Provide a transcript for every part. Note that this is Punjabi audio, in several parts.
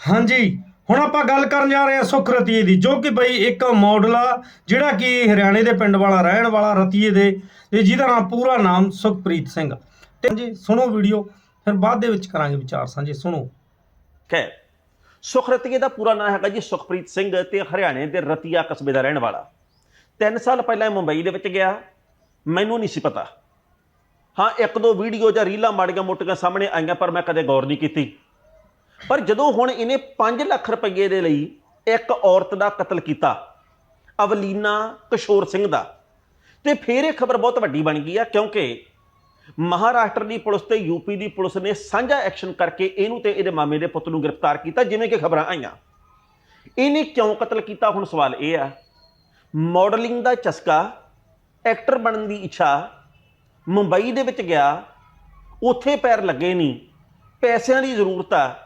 ਹਾਂਜੀ, ਹੁਣ ਆਪਾਂ ਗੱਲ ਕਰਨ ਜਾ ਰਹੇ ਹਾਂ ਸੁਖ ਰਤੀਏ ਦੀ, ਜੋ ਕਿ ਬਈ ਇੱਕ ਮਾਡਲ ਆ, ਜਿਹੜਾ ਕਿ ਹਰਿਆਣੇ ਦੇ ਪਿੰਡ ਵਾਲਾ, ਰਹਿਣ ਵਾਲਾ ਰਤੀਏ ਦੇ, ਤੇ ਜਿਹਦਾ ਨਾਮ ਪੂਰਾ ਨਾਮ ਸੁਖਪ੍ਰੀਤ ਸਿੰਘ ਤੇ ਜੀ ਸੁਣੋ ਵੀਡੀਓ, ਫਿਰ ਬਾਅਦ ਦੇ ਵਿੱਚ ਕਰਾਂਗੇ ਵਿਚਾਰ ਸਾਂਝੇ, ਸੁਣੋ। ਖੈਰ ਸੁਖਰਤੀਏ ਦਾ ਪੂਰਾ ਨਾਮ ਹੈਗਾ ਜੀ ਸੁਖਪ੍ਰੀਤ ਸਿੰਘ ਤੇ ਹਰਿਆਣੇ ਦੇ ਰਤੀਆ ਕਸਬੇ ਦਾ ਰਹਿਣ ਵਾਲਾ। 3 ਸਾਲ ਪਹਿਲਾਂ ਇਹ ਮੁੰਬਈ ਦੇ ਵਿੱਚ ਗਿਆ, ਮੈਨੂੰ ਨਹੀਂ ਸੀ ਪਤਾ। ਹਾਂ, ਇੱਕ ਦੋ ਵੀਡੀਓ ਜਾਂ ਰੀਲਾਂ ਮਾੜੀਆਂ ਮੋਟੀਆਂ ਸਾਹਮਣੇ ਆਈਆਂ, ਪਰ ਮੈਂ ਕਦੇ ਗੌਰ ਨਹੀਂ ਕੀਤੀ। ਪਰ ਜਦੋਂ ਹੁਣ ਇਹਨੇ 5 ਲੱਖ ਰੁਪਏ ਦੇ ਲਈ ਇੱਕ ਔਰਤ ਦਾ ਕਤਲ ਕੀਤਾ, ਅਵਲੀਨਾ ਕਿਸ਼ੋਰ ਸਿੰਘ ਦਾ, ਤੇ ਫਿਰ ਇਹ ਖਬਰ ਬਹੁਤ ਵੱਡੀ ਬਣ ਗਈ ਆ, ਕਿਉਂਕਿ ਮਹਾਰਾਸ਼ਟਰ ਦੀ ਪੁਲਿਸ ਤੇ ਯੂਪੀ ਦੀ ਪੁਲਿਸ ਨੇ ਸਾਂਝਾ ਐਕਸ਼ਨ ਕਰਕੇ ਇਹਨੂੰ ਤੇ ਇਹਦੇ ਮਾਮੇ ਦੇ ਪੁੱਤ ਨੂੰ ਗ੍ਰਿਫਤਾਰ ਕੀਤਾ, ਜਿਵੇਂ ਕਿ ਖਬਰਾਂ ਆਈਆਂ। ਇਹਨੇ ਕਿਉਂ ਕਤਲ ਕੀਤਾ, ਹੁਣ ਸਵਾਲ ਇਹ ਆ। ਮਾਡਲਿੰਗ ਦਾ ਚਸਕਾ, ਐਕਟਰ ਬਣਨ ਦੀ ਇੱਛਾ, ਮੁੰਬਈ ਦੇ ਵਿੱਚ ਗਿਆ, ਉੱਥੇ ਪੈਰ ਲੱਗੇ ਨਹੀਂ, ਪੈਸਿਆਂ ਦੀ ਜ਼ਰੂਰਤ ਆ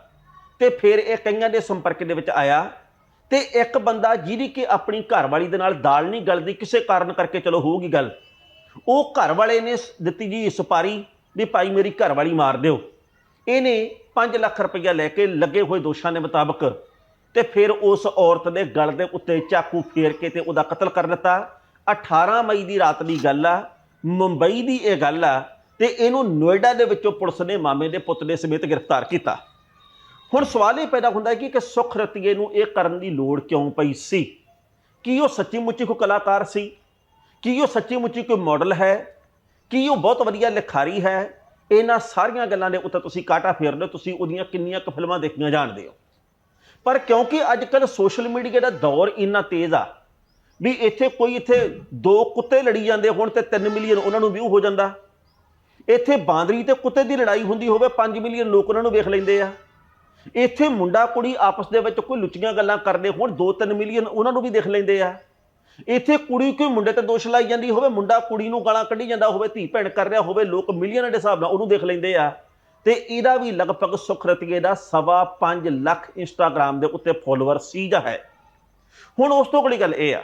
ਤੇ ਫਿਰ ਇਹ ਕਈਆਂ ਦੇ ਸੰਪਰਕ ਦੇ ਵਿੱਚ ਆਇਆ ਤੇ ਇੱਕ ਬੰਦਾ ਜਿਹਦੀ ਕਿ ਆਪਣੀ ਘਰਵਾਲੀ ਦੇ ਨਾਲ ਦਾਲ ਨਹੀਂ ਗਲਦੀ, ਕਿਸੇ ਕਾਰਨ ਕਰਕੇ ਚਲੋ ਹੋਊਗੀ ਗੱਲ। ਉਹ ਘਰ ਵਾਲੇ ਨੇ ਦਿੱਤੀ ਜੀ ਸੁਪਾਰੀ ਵੀ ਭਾਈ ਮੇਰੀ ਘਰਵਾਲੀ ਮਾਰ ਦਿਓ। ਇਹਨੇ 5 ਲੱਖ ਰੁਪਈਆ ਲੈ ਕੇ ਲੱਗੇ ਹੋਏ ਦੋਸ਼ਾਂ ਦੇ ਮੁਤਾਬਕ ਤੇ ਫਿਰ ਉਸ ਔਰਤ ਦੇ ਗਲ ਦੇ ਉੱਤੇ ਚਾਕੂ ਫੇਰ ਕੇ ਤੇ ਉਹਦਾ ਕਤਲ ਕਰ ਦਿੱਤਾ। 18 ਮਈ ਦੀ ਰਾਤ ਦੀ ਗੱਲ ਆ, ਮੁੰਬਈ ਦੀ ਇਹ ਗੱਲ ਆ ਤੇ ਇਹਨੂੰ ਨੋਇਡਾ ਦੇ ਵਿੱਚੋਂ ਪੁਲਿਸ ਨੇ ਮਾਮੇ ਦੇ ਪੁੱਤ ਦੇ ਸਮੇਤ ਗ੍ਰਿਫਤਾਰ ਕੀਤਾ। ਹੁਣ ਸਵਾਲ ਇਹ ਪੈਦਾ ਹੁੰਦਾ ਹੈ ਕਿ ਕਿ ਸੁਖ ਰਤੀਏ ਨੂੰ ਇਹ ਕਰਨ ਦੀ ਲੋੜ ਕਿਉਂ ਪਈ ਸੀ? ਕੀ ਉਹ ਸੱਚੀ ਮੁੱਚੀ ਕੋਈ ਕਲਾਕਾਰ ਸੀ? ਕੀ ਉਹ ਸੱਚੀ ਮੁੱਚੀ ਕੋਈ ਮਾਡਲ ਹੈ? ਕੀ ਉਹ ਬਹੁਤ ਵਧੀਆ ਲਿਖਾਰੀ ਹੈ? ਇਹਨਾਂ ਸਾਰੀਆਂ ਗੱਲਾਂ ਦੇ ਉੱਤੇ ਤੁਸੀਂ ਕਾਟਾ ਫੇਰਦੇ ਹੋ, ਤੁਸੀਂ ਉਹਦੀਆਂ ਕਿੰਨੀਆਂ ਕੁ ਫਿਲਮਾਂ ਦੇਖੀਆਂ ਜਾਣਦੇ ਹੋ। ਪਰ ਕਿਉਂਕਿ ਅੱਜ ਕੱਲ ਸੋਸ਼ਲ ਮੀਡੀਆ ਦਾ ਦੌਰ ਇੰਨਾ ਤੇਜ਼ ਆ, ਵੀ ਇੱਥੇ ਕੋਈ ਇੱਥੇ ਦੋ ਕੁੱਤੇ ਲੜੀ ਜਾਂਦੇ ਹੋਣ ਤੇ 3 ਮਿਲੀਅਨ ਉਹਨਾਂ ਨੂੰ ਵਿਊ ਹੋ ਜਾਂਦਾ। ਇੱਥੇ ਬਾਂਦਰੀ ਤੇ ਕੁੱਤੇ ਦੀ ਲੜਾਈ ਹੁੰਦੀ ਹੋਵੇ 5 ਮਿਲੀਅਨ ਲੋਕ ਉਹਨਾਂ ਨੂੰ ਵੇਖ ਲੈਂਦੇ ਆ। ਇੱਥੇ ਮੁੰਡਾ ਕੁੜੀ ਆਪਸ ਦੇ ਵਿੱਚ ਕੋਈ ਲੁੱਚੀਆਂ ਗੱਲਾਂ ਕਰਦੇ ਹੋਣ 2-3 ਮਿਲੀਅਨ ਉਹਨਾਂ ਨੂੰ ਵੀ ਦੇਖ ਲੈਂਦੇ ਆ। ਇੱਥੇ ਕੁੜੀ ਕੋਈ ਮੁੰਡੇ ਤੇ ਦੋਸ਼ ਲਾਈ ਜਾਂਦੀ ਹੋਵੇ, ਮੁੰਡਾ ਕੁੜੀ ਨੂੰ ਗਾਲਾਂ ਕੱਢੀ ਜਾਂਦਾ ਹੋਵੇ, ਧੀ ਭੈਣ ਕਰ ਰਿਹਾ ਹੋਵੇ, ਲੋਕ ਮਿਲੀਅਨ ਦੇ ਹਿਸਾਬ ਨਾਲ ਉਹਨੂੰ ਦੇਖ ਲੈਂਦੇ ਆ। ਤੇ ਇਹਦਾ ਵੀ ਲਗਭਗ ਸੁਖਰਤੀਏ ਦਾ ਸਵਾ 5 ਲੱਖ ਇੰਸਟਾਗ੍ਰam ਦੇ ਉੱਤੇ ਫੋਲੋਅਰ ਸੀ ਜਾਂ ਹੈ। ਹੁਣ ਉਸ ਤੋਂ ਅਗਲੀ ਗੱਲ ਇਹ ਆ।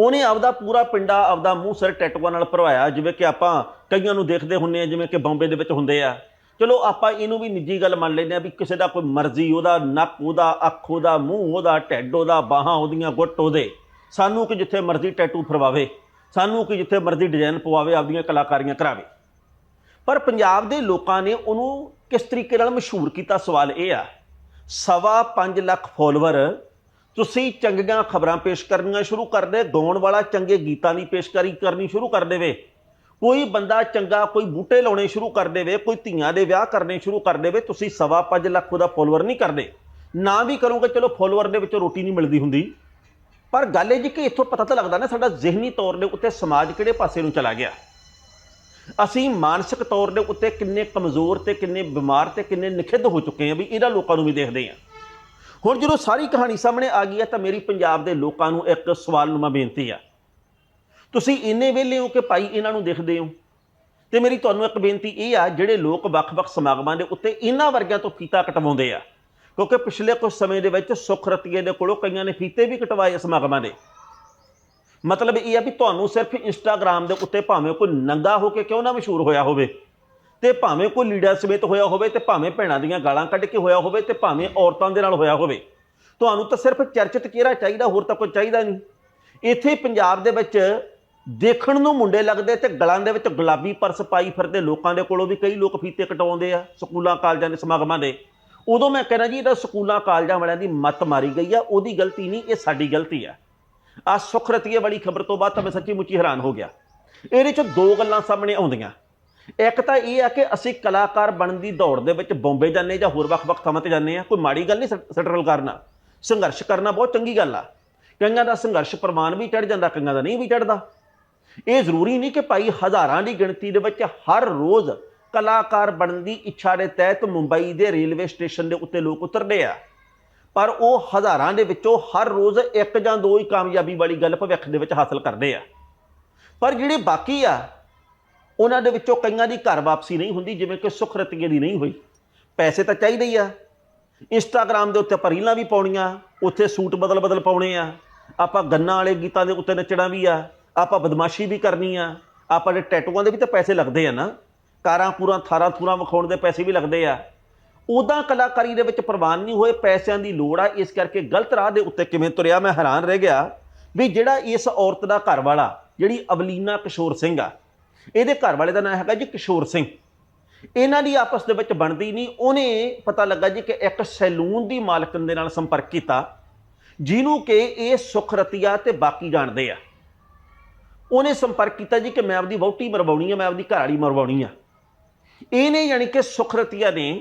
ਉਹਨੇ ਆਪਦਾ ਪੂਰਾ ਪਿੰਡਾ, ਆਪਦਾ ਮੂੰਹ ਸਿਰ ਟੈਟੂਆਂ ਨਾਲ ਭਰਵਾਇਆ, ਜਿਵੇਂ ਕਿ ਆਪਾਂ ਕਈਆਂ ਨੂੰ ਦੇਖਦੇ ਹੁੰਨੇ ਆ, ਜਿਵੇਂ ਕਿ ਬੰਬੇ ਦੇ ਵਿੱਚ ਹੁੰਦੇ ਆ। ਚਲੋ ਆਪਾਂ ਇਹਨੂੰ ਵੀ ਨਿੱਜੀ ਗੱਲ ਮੰਨ ਲੈਂਦੇ ਆ ਵੀ ਕਿਸੇ ਦਾ ਕੋਈ ਮਰਜ਼ੀ, ਉਹਦਾ ਨੱਕ ਉਹਦਾ ਅੱਖ, ਉਹਦਾ ਮੂੰਹ, ਉਹਦਾ ਢਿੱਡ, ਉਹਦਾ ਬਾਹਾਂ, ਉਹਦੀਆਂ ਗੁੱਟ, ਉਹਦੇ। ਸਾਨੂੰ ਕਿ ਜਿੱਥੇ ਮਰਜ਼ੀ ਟੈਟੂ ਫਰਵਾਵੇ ਸਾਨੂੰ ਕਿ ਜਿੱਥੇ ਮਰਜ਼ੀ ਡਿਜ਼ਾਈਨ ਪਵਾਵੇ, ਆਪਦੀਆਂ ਕਲਾਕਾਰੀਆਂ ਕਰਾਵੇ। ਪਰ ਪੰਜਾਬ ਦੇ ਲੋਕਾਂ ਨੇ ਉਹਨੂੰ ਕਿਸ ਤਰੀਕੇ ਨਾਲ ਮਸ਼ਹੂਰ ਕੀਤਾ ਸਵਾਲ ਇਹ ਆ, ਸਵਾ 5 ਲੱਖ ਫੋਲੋਅਰ ਤੁਸੀਂ ਚੰਗੀਆਂ ਖਬਰਾਂ ਪੇਸ਼ ਕਰਨੀਆਂ ਸ਼ੁਰੂ ਕਰ ਦੇ, ਗਾਉਣ ਵਾਲਾ ਚੰਗੇ ਗੀਤਾਂ ਦੀ ਪੇਸ਼ਕਾਰੀ ਕਰਨੀ ਸ਼ੁਰੂ ਕਰ ਦੇਵੇ। ਕੋਈ ਬੰਦਾ ਚੰਗਾ ਕੋਈ ਬੂਟੇ ਲਾਉਣੇ ਸ਼ੁਰੂ ਕਰ ਦੇਵੇ, ਕੋਈ ਧੀਆਂ ਦੇ ਵਿਆਹ ਕਰਨੇ ਸ਼ੁਰੂ ਕਰ ਦੇਵੇ, ਤੁਸੀਂ ਸਵਾ 5 ਲੱਖ ਉਹਦਾ ਫੋਲੋਅਰ ਨਹੀਂ ਕਰਦੇ। ਨਾ ਵੀ ਕਰੋਗੇ, ਚਲੋ ਫੋਲੋਅਰ ਦੇ ਵਿੱਚੋਂ ਰੋਟੀ ਨਹੀਂ ਮਿਲਦੀ ਹੁੰਦੀ। ਪਰ ਗੱਲ ਇਹ ਜੀ ਕਿ ਇੱਥੋਂ ਪਤਾ ਤਾਂ ਲੱਗਦਾ ਨਾ, ਸਾਡਾ ਜ਼ਿਹਨੀ ਤੌਰ ਦੇ ਉੱਤੇ ਸਮਾਜ ਕਿਹੜੇ ਪਾਸੇ ਨੂੰ ਚਲਾ ਗਿਆ। ਅਸੀਂ ਮਾਨਸਿਕ ਤੌਰ ਦੇ ਉੱਤੇ ਕਿੰਨੇ ਕਮਜ਼ੋਰ ਤੇ ਕਿੰਨੇ ਬਿਮਾਰ ਤੇ ਕਿੰਨੇ ਨਿਖਿੱਧ ਹੋ ਚੁੱਕੇ ਹਾਂ ਵੀ ਇਹਦਾ ਲੋਕਾਂ ਨੂੰ ਵੀ ਦੇਖਦੇ ਹਾਂ। ਹੁਣ ਜਦੋਂ ਸਾਰੀ ਕਹਾਣੀ ਸਾਹਮਣੇ ਆ ਗਈ ਹੈ ਤਾਂ ਮੇਰੀ ਪੰਜਾਬ ਦੇ ਲੋਕਾਂ ਨੂੰ ਇੱਕ ਸਵਾਲ ਨੂੰ ਮੈਂ ਬੇਨਤੀ ਆ। ਤੁਸੀਂ ਇੰਨੇ ਵਿਹਲੇ ਹੋ ਕਿ ਭਾਈ ਇਹਨਾਂ ਨੂੰ ਦੇਖਦੇ ਹੋ। ਤੇ ਮੇਰੀ ਤੁਹਾਨੂੰ ਇੱਕ ਬੇਨਤੀ ਇਹ ਆ, ਜਿਹੜੇ ਲੋਕ ਵੱਖ-ਵੱਖ ਸਮਾਗਮਾਂ ਦੇ ਉੱਤੇ ਇਹਨਾਂ ਵਰਗਿਆਂ ਤੋਂ ਫੀਤਾ ਕਟਵਾਉਂਦੇ ਆ, ਕਿਉਂਕਿ ਪਿਛਲੇ ਕੁਝ ਸਮੇਂ ਦੇ ਵਿੱਚ ਸੁਖ ਰਤੀਏ ਦੇ ਕੋਲੋਂ ਕਈਆਂ ਨੇ ਫੀਤੇ ਵੀ ਕਟਵਾਏ ਸਮਾਗਮਾਂ ਦੇ। ਮਤਲਬ ਇਹ ਆ ਵੀ ਤੁਹਾਨੂੰ ਸਿਰਫ ਇੰਸਟਾਗ੍ਰam ਦੇ ਉੱਤੇ ਭਾਵੇਂ ਕੋਈ ਨੰਗਾ ਹੋ ਕੇ ਕਿਉਂ ਨਾ ਮਸ਼ਹੂਰ ਹੋਇਆ ਹੋਵੇ, ਤੇ ਭਾਵੇਂ ਕੋਈ ਲੀਡਰ ਸਮੇਤ ਹੋਇਆ ਹੋਵੇ, ਤੇ ਭਾਵੇਂ ਭੈਣਾਂ ਦੀਆਂ ਗਾਲਾਂ ਕੱਢ ਕੇ ਹੋਇਆ ਹੋਵੇ, ਤੇ ਭਾਵੇਂ ਔਰਤਾਂ ਦੇ ਨਾਲ ਹੋਇਆ ਹੋਵੇ, ਤੁਹਾਨੂੰ ਤਾਂ ਸਿਰਫ ਚਰਚਿਤ ਚਿਹਰਾ ਚਾਹੀਦਾ, ਹੋਰ ਤਾਂ ਕੋਈ ਚਾਹੀਦਾ ਨਹੀਂ। ਇੱਥੇ ਪੰਜਾਬ ਦੇ ਵਿੱਚ ਦੇਖਣ ਨੂੰ ਮੁੰਡੇ ਲੱਗਦੇ ਤੇ ਗਲਾਂ ਦੇ ਵਿੱਚ ਗੁਲਾਬੀ ਪਰਸ ਪਾਈ ਫਿਰਦੇ। ਲੋਕਾਂ ਦੇ ਕੋਲੋਂ ਵੀ ਕਈ ਲੋਕ ਫੀਤੇ ਕਟਵਾਉਂਦੇ ਆ, ਸਕੂਲਾਂ, ਕਾਲਜਾਂ ਦੇ ਸਮਾਗਮਾਂ ਦੇ। ਉਦੋਂ ਮੈਂ ਕਹਿੰਦਾ ਜੀ, ਇਹਦਾ ਸਕੂਲਾਂ, ਕਾਲਜਾਂ ਵਾਲਿਆਂ ਦੀ ਮੱਤ ਮਾਰੀ ਗਈ ਆ। ਉਹਦੀ ਗਲਤੀ ਨਹੀਂ, ਇਹ ਸਾਡੀ ਗਲਤੀ ਆ। ਆ ਸੁਖਰਤੀਏ ਵਾਲੀ ਖਬਰ ਤੋਂ ਬਾਅਦ ਤਾਂ ਮੈਂ ਸੱਚੀ ਮੁੱਚੀ ਹੈਰਾਨ ਹੋ ਗਿਆ। ਇਹਦੇ ਚ ਦੋ ਗੱਲਾਂ ਸਾਹਮਣੇ ਆਉਂਦੀਆਂ। ਇੱਕ ਤਾਂ ਇਹ ਆ ਕਿ ਅਸੀਂ ਕਲਾਕਾਰ ਬਣਨ ਦੀ ਦੌੜ ਦੇ ਵਿੱਚ ਬੰਬੇ ਜਾਂਦੇ ਜਾਂ ਹੋਰ ਵੱਖ-ਵੱਖ ਥਾਵਾਂ ਤੇ ਜਾਂਦੇ ਆ। ਕੋਈ ਮਾੜੀ ਗੱਲ ਨਹੀਂ ਸਟਰਗਲ ਕਰਨਾ। ਸੰਘਰਸ਼ ਕਰਨਾ ਬਹੁਤ ਚੰਗੀ ਗੱਲ ਆ। ਕਈਆਂ ਦਾ ਸੰਘਰਸ਼ ਪ੍ਰਮਾਣ ਵੀ ਚੜ ਜਾਂਦਾ, ਕਈਆਂ ਦਾ ਨਹੀਂ ਵੀ ਚੜਦਾ ਇਹ ਜ਼ਰੂਰੀ ਨਹੀਂ ਕਿ ਭਾਈ ਹਜ਼ਾਰਾਂ ਦੀ ਗਿਣਤੀ ਦੇ ਵਿੱਚ ਹਰ ਰੋਜ਼ ਕਲਾਕਾਰ ਬਣਨ ਦੀ ਇੱਛਾ ਦੇ ਤਹਿਤ ਮੁੰਬਈ ਦੇ ਰੇਲਵੇ ਸਟੇਸ਼ਨ ਦੇ ਉੱਤੇ ਲੋਕ ਉਤਰਦੇ ਆ। ਪਰ ਉਹ ਹਜ਼ਾਰਾਂ ਦੇ ਵਿੱਚੋਂ ਹਰ ਰੋਜ਼ ਇੱਕ ਜਾਂ ਦੋ ਹੀ ਕਾਮਯਾਬੀ ਵਾਲੀ ਗੱਲ ਭਵਿੱਖ ਦੇ ਵਿੱਚ ਹਾਸਲ ਕਰਦੇ ਆ। ਪਰ ਜਿਹੜੇ ਬਾਕੀ ਆ, ਉਹਨਾਂ ਦੇ ਵਿੱਚੋਂ ਕਈਆਂ ਦੀ ਘਰ ਵਾਪਸੀ ਨਹੀਂ ਹੁੰਦੀ, ਜਿਵੇਂ ਕਿ ਸੁਖ ਰਤੀਏ ਦੀ ਨਹੀਂ ਹੋਈ। ਪੈਸੇ ਤਾਂ ਚਾਹੀਦੇ ਹੀ ਆ। ਇੰਸਟਾਗ੍ਰam ਦੇ ਉੱਤੇ ਆਪਾਂ ਰੀਲਾਂ ਵੀ ਪਾਉਣੀਆਂ, ਉੱਥੇ ਸੂਟ ਬਦਲ ਬਦਲ ਪਾਉਣੇ ਆ। ਆਪਾਂ ਗੰਨਾਂ ਵਾਲੇ ਗੀਤਾਂ ਦੇ ਉੱਤੇ ਨੱਚਣਾ ਵੀ ਆ। ਆਪਾਂ ਬਦਮਾਸ਼ੀ ਵੀ ਕਰਨੀ ਆ, ਆਪਾਂ ਦੇ ਟੈਟੂਆਂ ਦੇ ਵੀ ਤਾਂ ਪੈਸੇ ਲੱਗਦੇ ਆ ਨਾ, ਕਾਰਾਂ ਪੂਰਾ, ਥਾਰਾਂ ਥੂਰਾਂ ਵਿਖਾਉਣ ਦੇ ਪੈਸੇ ਵੀ ਲੱਗਦੇ ਆ। ਉਦਾਂ ਕਲਾਕਾਰੀ ਦੇ ਵਿੱਚ ਪ੍ਰਵਾਨ ਨਹੀਂ ਹੋਏ, ਪੈਸਿਆਂ ਦੀ ਲੋੜ ਆ, ਇਸ ਕਰਕੇ ਗਲਤ ਰਾਹ ਦੇ ਉੱਤੇ ਕਿਵੇਂ ਤੁਰਿਆ, ਮੈਂ ਹੈਰਾਨ ਰਹਿ ਗਿਆ ਵੀ ਜਿਹੜਾ ਇਸ ਔਰਤ ਦਾ ਘਰ ਵਾਲਾ, ਜਿਹੜੀ ਅਵਲੀਨਾ ਕਿਸ਼ੋਰ ਸਿੰਘ ਆ, ਇਹਦੇ ਘਰ ਵਾਲੇ ਦਾ ਨਾਮ ਹੈਗਾ ਜੀ ਕਿਸ਼ੋਰ ਸਿੰਘ। ਇਹਨਾਂ ਦੀ ਆਪਸ ਦੇ ਵਿੱਚ ਬਣਦੀ ਨਹੀਂ, ਉਹਨੇ ਪਤਾ ਲੱਗਾ ਜੀ ਕਿ ਇੱਕ ਸੈਲੂਨ ਦੀ ਮਾਲਕਨ ਦੇ ਨਾਲ ਸੰਪਰਕ ਕੀਤਾ, ਜਿਹਨੂੰ ਕਿ ਇਹ ਸੁਖਰਤੀਆ ਤੇ ਬਾਕੀ ਜਾਣਦੇ ਆ। ਉਹਨੇ ਸੰਪਰਕ ਕੀਤਾ ਜੀ ਕਿ ਮੈਂ ਆਪਦੀ ਵਹੁਟੀ ਮਰਵਾਉਣੀ ਆ, ਮੈਂ ਆਪਦੀ ਘਰ ਵਾਲੀ ਮਰਵਾਉਣੀ ਆ। ਇਹਨੇ ਯਾਨੀ ਕਿ ਸੁਖਰਤੀਆ ਨੇ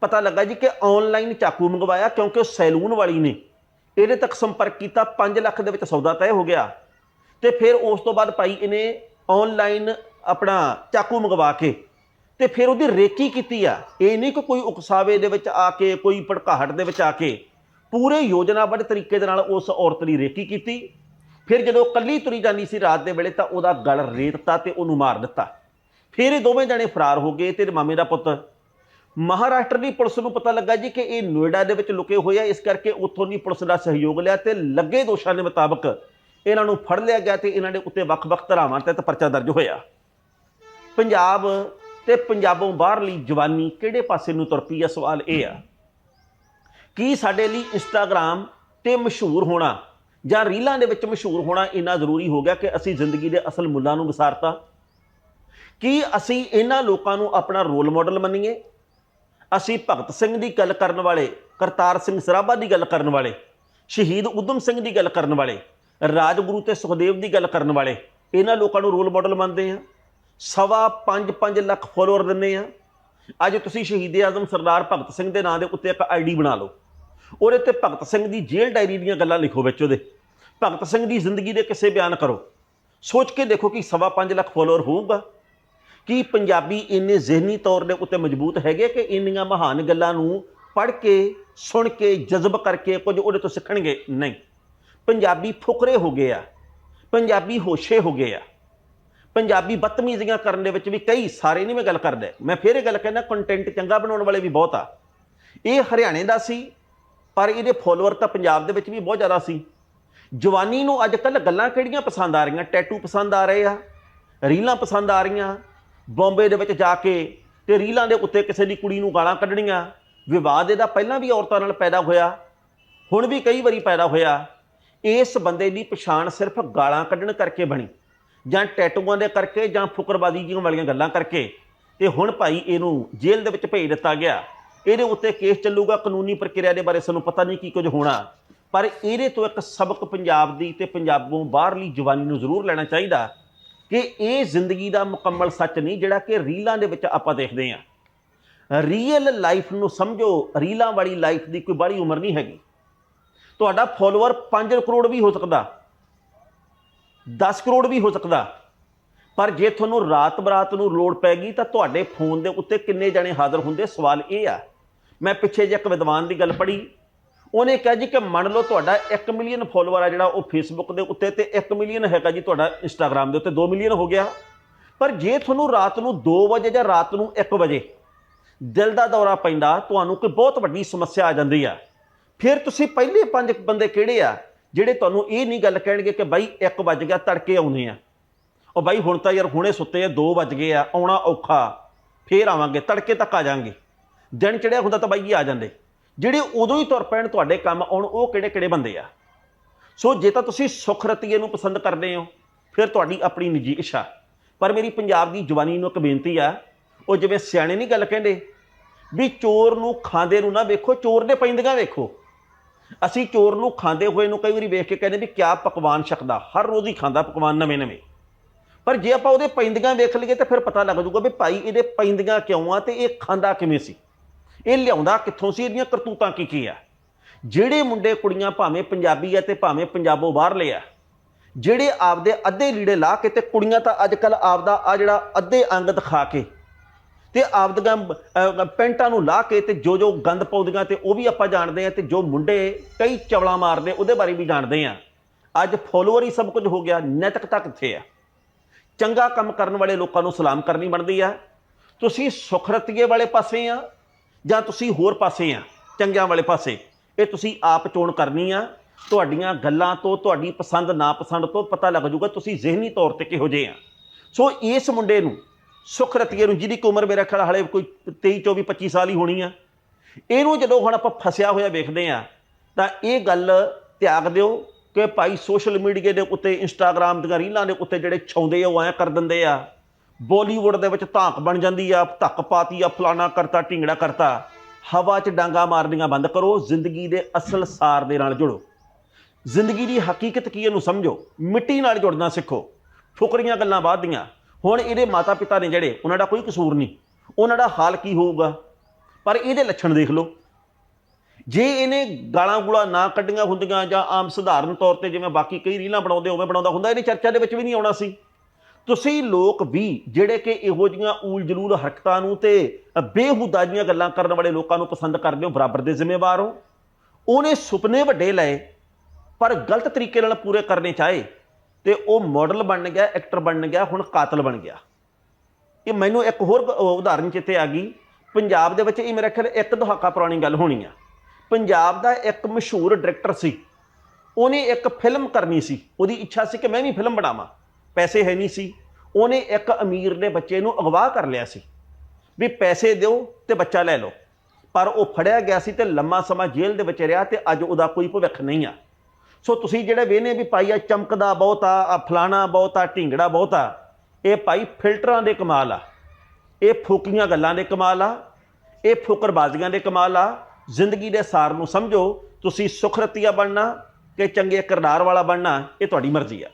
ਪਤਾ ਲੱਗਾ ਜੀ ਕਿ ਆਨਲਾਈਨ ਚਾਕੂ ਮੰਗਵਾਇਆ ਕਿਉਂਕਿ ਉਹ ਸੈਲੂਨ ਵਾਲੀ ਨੇ। ਇਹਦੇ ਤੱਕ ਸੰਪਰਕ ਕੀਤਾ 5 ਲੱਖ ਦੇ ਵਿੱਚ ਸੌਦਾ ਤੈਅ ਹੋ ਗਿਆ। ਤੇ ਫਿਰ ਉਸ ਤੋਂ ਬਾਅਦ ਭਾਈ ਇਹਨੇ ਆਨਲਾਈਨ ਆਪਣਾ ਚਾਕੂ ਮੰਗਵਾ ਕੇ ਤੇ ਫਿਰ ਉਹਦੀ ਰੇਕੀ ਕੀਤੀ ਆ। ਇਹ ਨਹੀਂ ਕਿ ਕੋਈ ਉਕਸਾਵੇ ਦੇ ਵਿੱਚ ਆ ਕੇ, ਕੋਈ ਭੜਕਾਹਟ ਦੇ ਵਿੱਚ ਆ ਕੇ ਪੂਰੇ ਯੋਜਨਾਬੱਧ ਤਰੀਕੇ ਦੇ ਨਾਲ ਉਸ ਔਰਤ ਦੀ ਰੇਕੀ ਕੀਤੀ। ਫਿਰ ਜਦੋਂ ਕੱਲੀ ਤੁਰੀ ਜਾਂਦੀ ਸੀ ਰਾਤ ਦੇ ਵੇਲੇ ਤਾਂ ਉਹਦਾ ਗਲ ਰੇਤਤਾ ਤੇ ਉਹਨੂੰ ਮਾਰ ਦਿੱਤਾ। ਫਿਰ ਇਹ ਦੋਵੇਂ ਜਣੇ ਫਰਾਰ ਹੋ ਗਏ ਤੇ ਮਾਮੇ ਦਾ ਪੁੱਤ। ਮਹਾਰਾਸ਼ਟਰ ਦੀ ਪੁਲਿਸ ਨੂੰ ਪਤਾ ਲੱਗਾ ਜੀ ਕਿ ਇਹ ਨੋਇਡਾ ਦੇ ਵਿੱਚ ਲੁਕੇ ਹੋਏ ਆ, ਇਸ ਕਰਕੇ ਉੱਥੋਂ ਦੀ ਪੁਲਿਸ ਦਾ ਸਹਿਯੋਗ ਲਿਆ ਤੇ ਲੱਗੇ ਦੋਸ਼ਾਂ ਦੇ ਮੁਤਾਬਕ ਇਹਨਾਂ ਨੂੰ ਫੜ ਲਿਆ ਗਿਆ ਤੇ ਇਹਨਾਂ ਦੇ ਉੱਤੇ ਵੱਖ-ਵੱਖ ਧਾਰਾਵਾਂ ਤਹਿਤ ਪਰਚਾ ਦਰਜ ਹੋਇਆ। ਪੰਜਾਬ ਤੇ ਪੰਜਾਬੋਂ ਬਾਹਰਲੀ ਜਵਾਨੀ ਕਿਹੜੇ ਪਾਸੇ ਨੂੰ ਤੁਰ ਪਈ ਆ? ਸਵਾਲ ਇਹ ਆ। ਕੀ ਸਾਡੇ ਲਈ ਇੰਸਟਾਗ੍ਰam ਤੇ ਮਸ਼ਹੂਰ ਹੋਣਾ ਜਾਂ ਰੀਲਾਂ ਦੇ ਵਿੱਚ ਮਸ਼ਹੂਰ ਹੋਣਾ ਇੰਨਾ ਜ਼ਰੂਰੀ ਹੋ ਗਿਆ ਕਿ ਅਸੀਂ ਜ਼ਿੰਦਗੀ ਦੇ ਅਸਲ ਮੁੱਲਾਂ ਨੂੰ ਵਿਸਾਰਤਾ? ਕੀ ਅਸੀਂ ਇਹਨਾਂ ਲੋਕਾਂ ਨੂੰ ਆਪਣਾ ਰੋਲ ਮਾਡਲ ਮੰਨੀਏ? ਅਸੀਂ ਭਗਤ ਸਿੰਘ ਦੀ ਗੱਲ ਕਰਨ ਵਾਲੇ, ਕਰਤਾਰ ਸਿੰਘ ਸਰਾਭਾ ਦੀ ਗੱਲ ਕਰਨ ਵਾਲੇ, ਸ਼ਹੀਦ ਉਦਮ ਸਿੰਘ ਦੀ ਗੱਲ ਕਰਨ ਵਾਲੇ, ਰਾਜਗੁਰੂ ਤੇ ਸੁਖਦੇਵ ਦੀ ਗੱਲ ਕਰਨ ਵਾਲੇ, ਇਹਨਾਂ ਲੋਕਾਂ ਨੂੰ ਰੋਲ ਮਾਡਲ ਮੰਨਦੇ ਆ ਸਵਾ 5-5 ਲੱਖ ਫੋਲੋਅਰ ਦਿੰਦੇ ਆ ਅੱਜ ਤੁਸੀਂ ਸ਼ਹੀਦ ਆਜ਼ਮ ਸਰਦਾਰ ਭਗਤ ਸਿੰਘ ਦੇ ਨਾਂ ਦੇ ਉੱਤੇ ਇੱਕ ਆਈਡੀ ਬਣਾ ਲਓ। ਉਹਦੇ ਤੇ ਭਗਤ ਸਿੰਘ ਦੀ ਜੇਲ੍ਹ ਡਾਇਰੀ ਦੀਆਂ ਗੱਲਾਂ ਲਿਖੋ ਵਿੱਚ ਉਹਦੇ। ਭਗਤ ਸਿੰਘ ਦੀ ਜ਼ਿੰਦਗੀ ਦੇ ਕਿਸੇ ਬਿਆਨ ਕਰੋ। ਸੋਚ ਕੇ ਦੇਖੋ ਕਿ ਸਵਾ 5 ਲੱਖ ਫੋਲੋਅਰ ਹੋਊਗਾ। ਕੀ ਪੰਜਾਬੀ ਇੰਨੇ ਜ਼ਿਹਨੀ ਤੌਰ ਦੇ ਉੱਤੇ ਮਜ਼ਬੂਤ ਹੈਗੇ ਕਿ ਇੰਨੀਆਂ ਮਹਾਨ ਗੱਲਾਂ ਨੂੰ ਪੜ੍ਹ ਕੇ, ਸੁਣ ਕੇ, ਜਜ਼ਬ ਕਰਕੇ ਕੁਝ ਉਹਦੇ ਤੋਂ ਸਿੱਖਣਗੇ? ਨਹੀਂ। ਪੰਜਾਬੀ ਫੁਕਰੇ ਹੋ ਗਏ ਆ। ਪੰਜਾਬੀ ਹੋਸ਼ੇ ਹੋ ਗਏ ਆ। ਪੰਜਾਬੀ ਬਦਤਮੀਜ਼ੀਆਂ ਕਰਨ ਦੇ ਵਿੱਚ ਵੀ ਕਈ ਸਾਰੇ ਨਹੀਂ ਮੈਂ ਗੱਲ ਕਰਦਾ। ਮੈਂ ਫਿਰ ਇਹ ਗੱਲ ਕਹਿੰਦਾ ਕੰਟੈਂਟ ਚੰਗਾ ਬਣਾਉਣ ਵਾਲੇ ਵੀ ਬਹੁਤ ਆ। ਇਹ ਹਰਿਆਣੇ ਦਾ ਸੀ ਪਰ ਇਹਦੇ ਫੋਲੋਅਰ ਤਾਂ ਪੰਜਾਬ ਦੇ ਵਿੱਚ ਵੀ ਬਹੁਤ ਜ਼ਿਆਦਾ ਸੀ। ਜਵਾਨੀ ਨੂੰ ਅੱਜ ਕੱਲ ਗੱਲਾਂ ਕਿਹੜੀਆਂ ਪਸੰਦ ਆ ਰਹੀਆਂ? ਟੈਟੂ ਪਸੰਦ ਆ ਰਹੇ ਆ, ਰੀਲਾਂ ਪਸੰਦ ਆ ਰਹੀਆਂ। ਬੰਬੇ ਦੇ ਵਿੱਚ ਜਾ ਕੇ ਤੇ ਰੀਲਾਂ ਦੇ ਉੱਤੇ ਕਿਸੇ ਦੀ ਕੁੜੀ ਨੂੰ ਗਾਲਾਂ ਕੱਢਣੀਆਂ। ਵਿਵਾਦ ਇਹਦਾ ਪਹਿਲਾਂ ਵੀ ਔਰਤਾਂ ਨਾਲ ਪੈਦਾ ਹੋਇਆ, ਹੁਣ ਵੀ ਕਈ ਵਾਰੀ ਪੈਦਾ ਹੋਇਆ। ਇਸ ਬੰਦੇ ਦੀ ਪਛਾਣ ਸਿਰਫ ਗਾਲਾਂ ਕੱਢਣ ਕਰਕੇ ਬਣੀ, ਜਾਂ ਟੈਟੂਆਂ ਦੇ ਕਰਕੇ ਜਾਂ ਫੁਕਰਬਾਜ਼ੀ ਜੀਆਂ ਵਾਲੀਆਂ ਗੱਲਾਂ ਕਰਕੇ। ਤੇ ਹੁਣ ਭਾਈ ਇਹਨੂੰ ਜੇਲ੍ਹ ਦੇ ਵਿੱਚ ਭੇਜ ਦਿੱਤਾ ਗਿਆ। ਇਹਦੇ ਉੱਤੇ ਕੇਸ ਚੱਲੂਗਾ, ਕਾਨੂੰਨੀ ਪ੍ਰਕਿਰਿਆ ਦੇ ਬਾਰੇ ਸਾਨੂੰ ਪਤਾ ਨਹੀਂ ਕੀ ਕੁਝ ਹੋਣਾ। ਪਰ ਇਹਦੇ ਤੋਂ ਇੱਕ ਸਬਕ ਪੰਜਾਬ ਦੀ ਤੇ ਪੰਜਾਬੋਂ ਬਾਹਰਲੀ ਜਵਾਨੀ ਨੂੰ ਜ਼ਰੂਰ ਲੈਣਾ ਚਾਹੀਦਾ ਕਿ ਇਹ ਜ਼ਿੰਦਗੀ ਦਾ ਮੁਕੰਮਲ ਸੱਚ ਨਹੀਂ, ਜਿਹੜਾ ਕਿ ਰੀਲਾਂ ਦੇ ਵਿੱਚ ਆਪਾਂ ਦੇਖਦੇ ਹਾਂ। ਰੀਅਲ ਲਾਈਫ ਨੂੰ ਸਮਝੋ, ਰੀਲਾਂ ਵਾਲੀ ਲਾਈਫ ਦੀ ਕੋਈ ਬੜੀ ਉਮਰ ਨਹੀਂ ਹੈਗੀ। ਤੁਹਾਡਾ ਫੋਲੋਅਰ 5 ਕਰੋੜ ਵੀ ਹੋ ਸਕਦਾ 10 ਕਰੋੜ ਵੀ ਹੋ ਸਕਦਾ। ਪਰ ਜੇ ਤੁਹਾਨੂੰ ਰਾਤ ਬਰਾਤ ਨੂੰ ਲੋੜ ਪੈ ਗਈ ਤਾਂ ਤੁਹਾਡੇ ਫੋਨ ਦੇ ਉੱਤੇ ਕਿੰਨੇ ਜਣੇ ਹਾਜ਼ਰ ਹੁੰਦੇ? ਸਵਾਲ ਇਹ ਆ। ਮੈਂ ਪਿੱਛੇ ਜੇ ਇੱਕ ਵਿਦਵਾਨ ਦੀ ਗੱਲ ਪੜ੍ਹੀ। ਉਹਨੇ ਕਿਹਾ ਜੀ ਕਿ ਮੰਨ ਲਓ ਤੁਹਾਡਾ 1 ਮਿਲੀਅਨ ਫੋਲੋਅਰ ਆ ਜਿਹੜਾ ਉਹ ਫੇਸਬੁੱਕ ਦੇ ਉੱਤੇ ਤੇ 1 ਮਿਲੀਅਨ ਹੈਗਾ ਜੀ ਤੁਹਾਡਾ ਇੰਸਟਾਗ੍ਰam ਦੇ ਉੱਤੇ। 2 ਮਿਲੀਅਨ ਹੋ ਗਿਆ। ਪਰ ਜੇ ਤੁਹਾਨੂੰ ਰਾਤ ਨੂੰ 2 ਵਜੇ ਜਾਂ ਰਾਤ ਨੂੰ 1 ਵਜੇ ਦਿਲ ਦਾ ਦੌਰਾ ਪੈਂਦਾ, ਤੁਹਾਨੂੰ ਕੋਈ ਬਹੁਤ ਵੱਡੀ ਸਮੱਸਿਆ ਆ ਜਾਂਦੀ ਆ। ਫਿਰ ਤੁਸੀਂ ਪਹਿਲੇ ਪੰਜ ਬੰਦੇ ਕਿਹੜੇ ਆ ਜਿਹੜੇ ਤੁਹਾਨੂੰ ਇਹ ਨਹੀਂ ਗੱਲ ਕਹਿਣਗੇ ਕਿ ਬਾਈ 1 ਵਜ ਗਿਆ, ਤੜਕੇ ਆਉਨੇ ਆ। ਉਹ ਬਾਈ ਹੁਣ ਤਾਂ ਯਾਰ ਹੁਣੇ ਸੁੱਤੇ ਆ 2 ਵਜ ਗਏ ਆ, ਆਉਣਾ ਔਖਾ। ਫੇਰ ਆਵਾਂਗੇ, ਤੜਕੇ ਤੱਕ ਆ ਜਾਾਂਗੇ। ਦਿਨ ਚੜਿਆ ਹੁੰਦਾ ਤਾਂ ਬਾਈ ਜੀ ਆ ਜਾਂਦੇ। ਜਿਹੜੇ ਉਦੋਂ ਹੀ ਤੁਰ ਪੈਣ ਤੁਹਾਡੇ ਕੰਮ ਆਉਣ, ਉਹ ਕਿਹੜੇ ਕਿਹੜੇ ਬੰਦੇ ਆ? ਸੋ ਜੇ ਤਾਂ ਤੁਸੀਂ ਸੁਖ ਰਤੀਏ ਨੂੰ ਪਸੰਦ ਕਰਦੇ ਹੋ, ਫਿਰ ਤੁਹਾਡੀ ਆਪਣੀ ਨਿੱਜੀ ਇੱਛਾ। ਪਰ ਮੇਰੀ ਪੰਜਾਬ ਦੀ ਜਵਾਨੀ ਨੂੰ ਇੱਕ ਬੇਨਤੀ ਆ, ਉਹ ਜਿਵੇਂ ਸਿਆਣੇ ਨਹੀਂ ਗੱਲ ਕਹਿੰਦੇ, ਵੀ ਚੋਰ ਨੂੰ ਖਾਂਦੇ ਨੂੰ ਨਾ ਵੇਖੋ, ਚੋਰ ਦੇ ਪੈਂਦੀਆਂ ਵੇਖੋ। ਅਸੀਂ ਚੋਰ ਨੂੰ ਖਾਂਦੇ ਹੋਏ ਨੂੰ ਕਈ ਵਾਰੀ ਵੇਖ ਕੇ ਕਹਿੰਦੇ ਵੀ ਕਿਆ ਪਕਵਾਨ ਛਕਦਾ, ਹਰ ਰੋਜ਼ ਹੀ ਖਾਂਦਾ ਪਕਵਾਨ ਨਵੇਂ ਨਵੇਂ ਪਰ ਜੇ ਆਪਾਂ ਉਹਦੇ ਪੈਂਦੀਆਂ ਵੇਖ ਲਈਏ ਤਾਂ ਫਿਰ ਪਤਾ ਲੱਗ ਜਾਊਗਾ ਵੀ ਭਾਈ ਇਹਦੇ ਪੈਂਦੀਆਂ ਕਿਉਂ ਆ ਤੇ ਇਹ ਖਾਂਦਾ ਕਿਵੇਂ ਸੀ? ਇਹ ਲਿਆਉਂਦਾ ਕਿੱਥੋਂ ਸੀ? ਇਹਦੀਆਂ ਕਰਤੂਤਾਂ ਕੀ ਕੀ ਆ? ਜਿਹੜੇ ਮੁੰਡੇ ਕੁੜੀਆਂ ਭਾਵੇਂ ਪੰਜਾਬੀ ਆ ਤੇ ਭਾਵੇਂ ਪੰਜਾਬੋਂ ਬਾਹਰਲੇ ਆ, ਜਿਹੜੇ ਆਪਦੇ ਅੱਧੇ ਲੀੜੇ ਲਾ ਕੇ ਤੇ ਕੁੜੀਆਂ ਤਾਂ ਅੱਜ ਕੱਲ ਆਪਦਾ ਆ ਜਿਹੜਾ ਅੱਧੇ ਅੰਗ ਦਿਖਾ ਕੇ ਤੇ ਆਪਦੀਆਂ ਪੈਂਟਾਂ ਨੂੰ ਲਾ ਕੇ ਤੇ ਜੋ ਜੋ ਗੰਦ ਪਾਉਂਦੀਆਂ ਤੇ ਉਹ ਵੀ ਆਪਾਂ ਜਾਣਦੇ ਆ ਤੇ ਜੋ ਮੁੰਡੇ ਕਈ ਚਵਲਾ ਮਾਰਦੇ ਉਹਦੇ ਬਾਰੇ ਵੀ ਜਾਣਦੇ ਆ। ਅੱਜ ਫੋਲੋਅਰ ਹੀ ਸਭ ਕੁਝ ਹੋ ਗਿਆ, ਨੈਤਿਕਤਾ ਕਿੱਥੇ ਆ? ਚੰਗਾ ਕੰਮ ਕਰਨ ਵਾਲੇ ਲੋਕਾਂ ਨੂੰ ਸਲਾਮ ਕਰਨੀ ਬਣਦੀ ਆ। ਤੁਸੀਂ ਸੁਖਰਤੀਏ ਵਾਲੇ ਪਾਸੇ ਆ ਜਾਂ ਤੁਸੀਂ ਹੋਰ ਪਾਸੇ ਆ, ਚੰਗਿਆਂ ਵਾਲੇ ਪਾਸੇ? ਇਹ ਤੁਸੀਂ ਆਪ ਚੋਣ ਕਰਨੀ ਆ। ਤੁਹਾਡੀਆਂ ਗੱਲਾਂ ਤੋਂ, ਤੁਹਾਡੀ ਪਸੰਦ ਨਾ ਪਸੰਦ ਤੋਂ ਪਤਾ ਲੱਗ ਜਾਊਗਾ ਤੁਸੀਂ ਜ਼ਿਹਨੀ ਤੌਰ ਤੇ ਕਿਹੋ ਜਿਹੇ ਆ। ਸੋ ਇਸ ਮੁੰਡੇ ਨੂੰ, ਸੁਖਰਤੀਏ ਨੂੰ, ਜਿਹਦੀ ਕੁ ਉਮਰ ਮੇਰਾ ਖਿਆਲ ਹਾਲੇ ਕੋਈ 23 24 25 ਸਾਲ ਹੀ ਹੋਣੀ ਆ, ਇਹਨੂੰ ਜਦੋਂ ਹੁਣ ਆਪਾਂ ਫਸਿਆ ਹੋਇਆ ਵੇਖਦੇ ਆ, ਤਾਂ ਇਹ ਗੱਲ ਤਿਆਗ ਦਿਓ। ਕਿ ਭਾਈ ਸੋਸ਼ਲ ਮੀਡੀਆ ਦੇ ਉੱਤੇ ਇੰਸਟਾਗ੍ਰam ਦੀਆਂ ਰੀਲਾਂ ਦੇ ਉੱਤੇ ਜਿਹੜੇ ਛਾਉਂਦੇ ਆ, ਉਹ ਐ ਕਰ ਦਿੰਦੇ ਆ। ਬਾਲੀਵੁੱਡ ਦੇ ਵਿੱਚ ਧਾਕ ਬਣ ਜਾਂਦੀ ਆ, ਧੱਕ ਪਾਤੀ ਆ, ਫਲਾਣਾ ਕਰਤਾ, ਢਿੰਗੜਾ ਕਰਤਾ। ਹਵਾ 'ਚ ਡਾਂਗਾ ਮਾਰਨੀਆਂ ਬੰਦ ਕਰੋ, ਜ਼ਿੰਦਗੀ ਦੇ ਅਸਲ ਸਾਰ ਦੇ ਨਾਲ ਜੁੜੋ। ਜ਼ਿੰਦਗੀ ਦੀ ਹਕੀਕਤ ਕੀ ਇਹਨੂੰ ਸਮਝੋ? ਮਿੱਟੀ ਨਾਲ ਜੁੜਨਾ ਸਿੱਖੋ। ਫੁਕਰੀਆਂ ਗੱਲਾਂ ਬਾਅਦ ਦੀਆਂ। ਹੁਣ ਇਹਦੇ ਮਾਤਾ ਪਿਤਾ ਨੇ ਜਿਹੜੇ, ਉਹਨਾਂ ਦਾ ਕੋਈ ਕਸੂਰ ਨਹੀਂ। ਉਹਨਾਂ ਦਾ ਹਾਲ ਕੀ ਹੋਊਗਾ? ਪਰ ਇਹਦੇ ਲੱਛਣ ਦੇਖ ਲਓ। ਜੇ ਇਹਨੇ ਗਾਲਾਂ ਗੁਲਾ ਨਾ ਕੱਢੀਆਂ ਹੁੰਦੀਆਂ ਜਾਂ ਆਮ ਸਧਾਰਨ ਤੌਰ ਤੇ ਜਿਵੇਂ ਬਾਕੀ ਕਈ ਰੀਲਾਂ ਬਣਾਉਂਦੇ ਉਵੇਂ ਬਣਾਉਂਦਾ ਹੁੰਦਾ, ਇਹਨੇ ਚਰਚਾ ਦੇ ਵਿੱਚ ਵੀ ਨਹੀਂ ਆਉਣਾ ਸੀ। ਤੁਸੀਂ ਲੋਕ ਵੀ ਜਿਹੜੇ ਕਿ ਇਹੋ ਜੀਆਂ ਊਲ ਜਲੂਲ ਹਰਕਤਾਂ ਨੂੰ ਤੇ ਬੇਹੁਦਾ ਜੀਆਂ ਗੱਲਾਂ ਕਰਨ ਵਾਲੇ ਲੋਕਾਂ ਨੂੰ ਪਸੰਦ ਕਰਦੇ ਹੋ, ਬਰਾਬਰ ਦੇ ਜ਼ਿੰਮੇਵਾਰ ਹੋ। ਉਹਨੇ ਸੁਪਨੇ ਵੱਡੇ ਲਏ, ਪਰ ਗਲਤ ਤਰੀਕੇ ਨਾਲ ਪੂਰੇ ਕਰਨੇ ਚਾਹੇ, ਤੇ ਉਹ ਮਾਡਲ ਬਣ ਗਿਆ ਐਕਟਰ ਬਣ ਗਿਆ, ਹੁਣ ਕਾਤਲ ਬਣ ਗਿਆ। ਇਹ ਮੈਨੂੰ ਇੱਕ ਹੋਰ ਗ- ਉਦਾਹਰਨ ਚਿੱਤੇ ਆ ਗਈ। ਪੰਜਾਬ ਦੇ ਵਿੱਚ ਇਹ ਮੇਰਾ ਖਿਆਲ ਇੱਕ ਦਹਾਕਾ ਪੁਰਾਣੀ ਗੱਲ ਹੋਣੀ ਆ। ਪੰਜਾਬ ਦਾ ਇੱਕ ਮਸ਼ਹੂਰ ਡਾਇਰੈਕਟਰ ਸੀ। ਉਹਨੇ ਇੱਕ ਫਿਲਮ ਕਰਨੀ ਸੀ। ਉਹਦੀ ਇੱਛਾ ਸੀ ਕਿ ਮੈਂ ਵੀ ਫਿਲਮ ਬਣਾਵਾਂ। ਪੈਸੇ ਹੈ ਨਹੀਂ ਸੀ। ਉਹਨੇ ਇੱਕ ਅਮੀਰ ਦੇ ਬੱਚੇ ਨੂੰ ਅਗਵਾ ਕਰ ਲਿਆ ਸੀ ਵੀ ਪੈਸੇ ਦਿਓ ਤੇ ਬੱਚਾ ਲੈ ਲਓ। ਪਰ ਉਹ ਫੜਿਆ ਗਿਆ ਸੀ ਤੇ ਲੰਮਾ ਸਮਾਂ ਜੇਲ੍ਹ ਦੇ ਵਿੱਚ ਰਿਹਾ ਤੇ ਅੱਜ ਉਹਦਾ ਕੋਈ ਭਵਿੱਖ ਨਹੀਂ ਆ। ਸੋ ਤੁਸੀਂ ਜਿਹੜੇ ਵੇਨੇ ਵੀ ਪਾਈ ਆ, ਚਮਕਦਾ ਬਹੁਤਾ ਆ ਫਲਾਣਾ ਬਹੁਤਾ ਢਿੰਗੜਾ ਬਹੁਤਾ ਇਹ ਭਾਈ ਫਿਲਟਰਾਂ ਦੇ ਕਮਾਲ ਆ। ਇਹ ਫੋਕੀਆਂ ਗੱਲਾਂ ਦੇ ਕਮਾਲ ਆ। ਇਹ ਫੁਕਰਬਾਜ਼ੀਆਂ ਦੇ ਕਮਾਲ ਆ। ਜ਼ਿੰਦਗੀ ਦੇ ਸਾਰ ਨੂੰ ਸਮਝੋ, ਤੁਸੀਂ ਸੁਖਰਤੀਆ ਬਣਨਾ ਕਿ ਚੰਗੇ ਕਿਰਦਾਰ ਵਾਲਾ ਬਣਨਾ, ਇਹ ਤੁਹਾਡੀ ਮਰਜ਼ੀ ਆ।